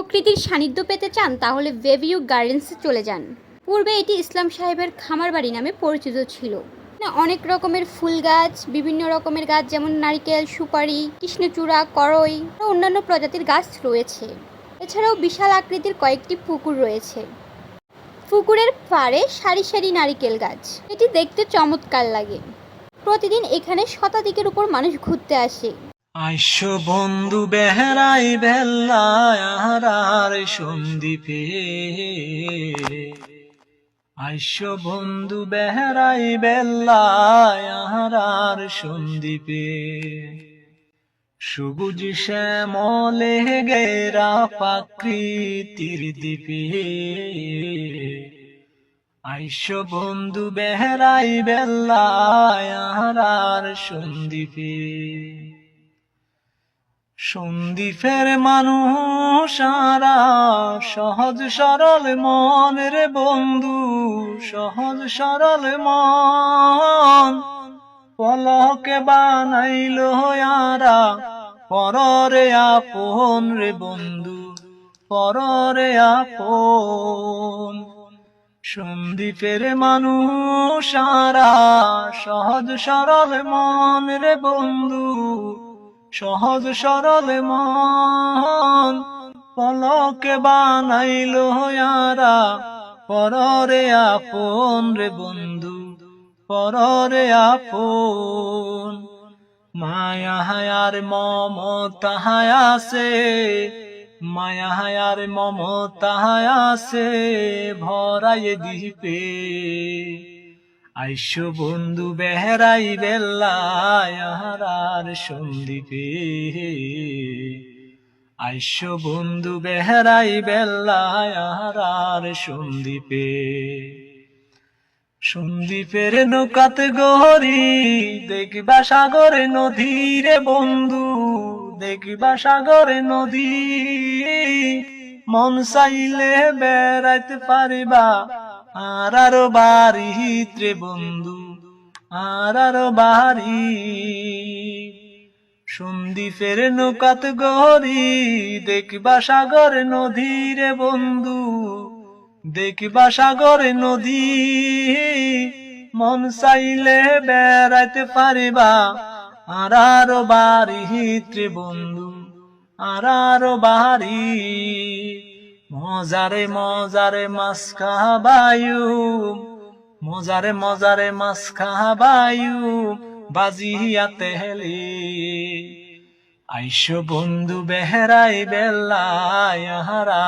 প্রকৃতির সান্নিধ্য পেতে চান, তাহলে ভেভিউ গার্ডেন্সে চলে যান। পূর্বে এটি ইসলাম সাহেবের খামার বাড়ি নামে পরিচিত ছিল। অনেক রকমের ফুল গাছ, বিভিন্ন রকমের গাছ, যেমন নারকেল, সুপারি, কৃষ্ণচূড়া, করই অন্যান্য প্রজাতির গাছ রয়েছে। এছাড়াও বিশাল আকৃতির কয়েকটি পুকুর রয়েছে। পুকুরের পাড়ে সারি সারি নারিকেল গাছ। এটি দেখতে চমৎকার লাগে। প্রতিদিন এখানে শতাধিকের উপর মানুষ ঘুরতে আসে। আইস বন্ধু বেহরাই বেল্লায় আর সন্দীপে আইস বন্ধু বেহরাই বেল্লায় আর সন্দীপে সবুজ শ্যামলে গেরা প্রাকৃতির দ্বীপে। আইস বন্ধু বেহরাই বেল্লায় আর সন্দীপে সন্দীপের মানুষ সারা সহজ সরল মন রে বন্ধু, সহজ সরল মন। পলকে বানাইল আরা, পররে আপন রে বন্ধু, পররে আপন। সন্দীপের মানুষ সারা সহজ সরল মন রে বন্ধু সহজ সরল মন, পলকে বানাইল আরা পররে আপন রে বন্ধু, পররে আপন। মায়া হায়ার মমতা হায়াসে মায়া হায়ার মমতা হায়াসে ভরাই দিপে আইসো বন্ধু বেহরাই বেল্লায় আহারার সন্দীপে আইসো বন্ধু বেহরাই বেল্লায় আহারার সন্দীপে সন্দীপের নৌকাতে গহরি, দেখবা সাগরে নদী বন্ধু, দেখবা সাগরে নদী। মন চাইলে বেড়াইতে পারিবা আর আরও বাড়িত রে বন্ধু আর আরও বাড়ি। সন্দীপের নৌকাত গহরি, দেখবা সাগর নদী রে বন্ধু, দেখবা সাগর নদী। মন চাইলে বেড়াইতে পারিবা আর আরও বাড়িত রে বন্ধু আর আরও বাড়ি। মজারে মজারে মাছ খাবায়ু, মজারে মজারে মাছ খাবায়ু বাজিয়াতে হেলি আইসো বন্ধু বেহরাই বেল্লায় হারা